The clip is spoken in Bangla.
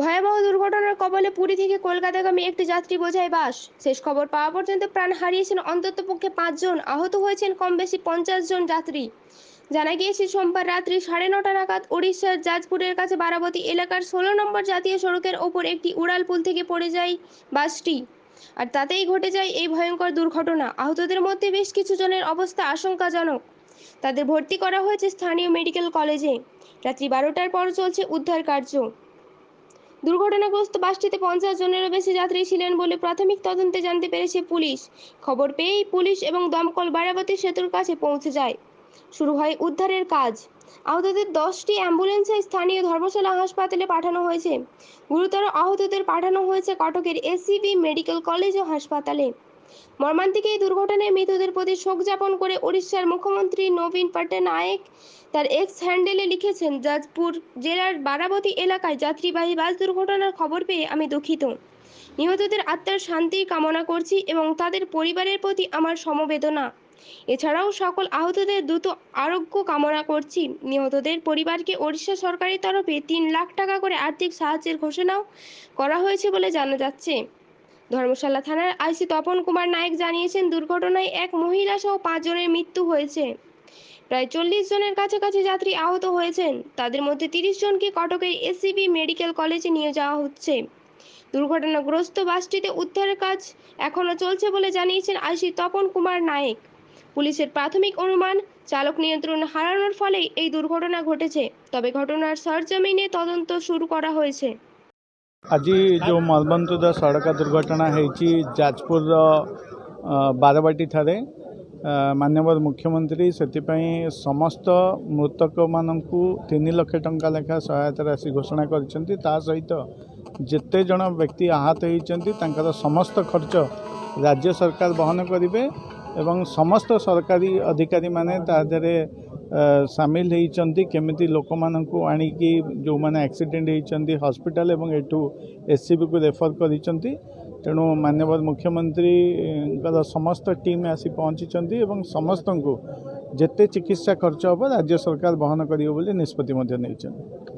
ভয়াবহ দুর্ঘটনার কবলে পুরী থেকে কলকাতাগামী একটি যাত্রী বোঝাই বাস। শেষ খবর পাওয়া পর্যন্ত প্রাণ হারিয়েছেন অন্তত অন্ততপক্ষে পাঁচজন। আহত হয়েছেন কম বেশি পঞ্চাশ জন যাত্রী। জানা গিয়েছে, সোমবার রাত্রি সাড়ে নটা নাগাদ উড়িষ্যার জাজপুরের কাছে বারাবতী এলাকার ষোলো নম্বর জাতীয় সড়কের ওপর একটি উড়াল পুল থেকে পড়ে যায় বাসটি। আর তাতেই ঘটে যায় এই ভয়ঙ্কর দুর্ঘটনা। আহতদের মধ্যে বেশ কিছু জনের অবস্থা আশঙ্কাজনক। তাদের ভর্তি করা হয়েছে স্থানীয় মেডিকেল কলেজে। রাত্রি বারোটার পর চলছে উদ্ধার কার্য। দুর্ঘটনাগ্রস্ত বাসটিতে পঞ্চাশ জনেরও বেশি যাত্রী ছিলেন বলে প্রাথমিক তদন্তে জানতে পেরেছে পুলিশ। খবর পেয়েই পুলিশ এবং দমকল বারাবতী সেতুর কাছে পৌঁছে যায়। শুরু হয় উদ্ধারের কাজ। আহতদের দশটি অ্যাম্বুলেন্সে স্থানীয় ধর্মশালা হাসপাতালে পাঠানো হয়েছে। গুরুতর আহতদের পাঠানো হয়েছে কটকের এসিবি মেডিকেল কলেজ ও হাসপাতালে। মর্মান্তিক এই দুর্ঘটনায় মৃতদের প্রতি শোক জ্ঞাপন করে উড়িষ্যার মুখ্যমন্ত্রী নবীন পট্টনায়েক তার এক্স হ্যান্ডেলে লিখেছেন, যাজপুর জেলার বারাবতী এলাকায় যাত্রীবাহী বাস দুর্ঘটনার খবর পেয়ে আমি দুঃখিত। নিহতদের আত্মার শান্তির কামনা করছি এবং তাদের পরিবারের প্রতি আমার সমবেদনা। এছাড়াও সকল আহতদের দ্রুত আরোগ্য কামনা করছি। নিহতদের পরিবারকে ওড়িশা সরকারের তরফে তিন লাখ টাকা করে আর্থিক সাহায্যের ঘোষণাও করা হয়েছে বলে জানা যাচ্ছে। ধর্মশালা থানার আইসি তপন কুমার নায়েক জানিয়েছেন, দুর্ঘটনায় এক মহিলা সহ পাঁচজনের মৃত্যু হয়েছে। প্রায় চল্লিশ জনের কাছাকাছি যাত্রী আহত হয়েছেন। তাদের মধ্যে তিরিশ জনকে কটকের এসসিবি মেডিকেল কলেজে নিয়ে যাওয়া হচ্ছে। দুর্ঘটনাগ্রস্ত বাসটিতে উদ্ধারের কাজ এখনও চলছে বলে জানিয়েছেন আইসি তপন কুমার নায়েক। পুলিশের প্রাথমিক অনুমান, চালক নিয়ন্ত্রণ হারানোর ফলেই এই দুর্ঘটনা ঘটেছে। তবে ঘটনার সরজমিনে তদন্ত শুরু করা হয়েছে। ଆଜି ଯେଉଁ ମର୍ମନ୍ତୁଦ ସଡ଼କ ଦୁର୍ଘଟଣା ହେଇଛି ଯାଜପୁରର ଅ, ବାରବାଟୀଠାରେ ଅ, ମାନ୍ୟବର ମୁଖ୍ୟମନ୍ତ୍ରୀ ସେଥିପାଇଁ ସମସ୍ତ ମୃତକମାନଙ୍କୁ ତିନି ଲକ୍ଷ ଟଙ୍କା ଲେଖା ସହାୟତା ରାଶି ଘୋଷଣା କରିଛନ୍ତି ତା ସହିତ ଯେତେ ଜଣ ବ୍ୟକ୍ତି ଆହତ ହୋଇଛନ୍ତି ତାଙ୍କର ସମସ୍ତ ଖର୍ଚ୍ଚ ରାଜ୍ୟ ସରକାର ବହନ କରିବେ ଏବଂ ସମସ୍ତ ସରକାରୀ ଅଧିକାରୀମାନେ ତା ଦେହରେ ଅ, ସାମିଲ ହେଇଛନ୍ତି କେମିତି ଲୋକମାନଙ୍କୁ ଆଣିକି ଯେଉଁମାନେ ଆକ୍ସିଡେଣ୍ଟ ହେଇଛନ୍ତି ହସ୍ପିଟାଲ ଏବଂ ଏଠୁ ଏସ୍ସିବିକୁ ରେଫର କରିଛନ୍ତି ତେଣୁ ମାନ୍ୟବର ମୁଖ୍ୟମନ୍ତ୍ରୀଙ୍କର ସମସ୍ତ ଟିମ୍ ଆସି ପହଞ୍ଚିଛନ୍ତି ଏବଂ ସମସ୍ତଙ୍କୁ ଯେତେ ଚିକିତ୍ସା ଖର୍ଚ୍ଚ ହେବ ରାଜ୍ୟ ସରକାର ବହନ କରିବେ ବୋଲି ନିଷ୍ପତ୍ତି ମଧ୍ୟ ନେଇଛନ୍ତି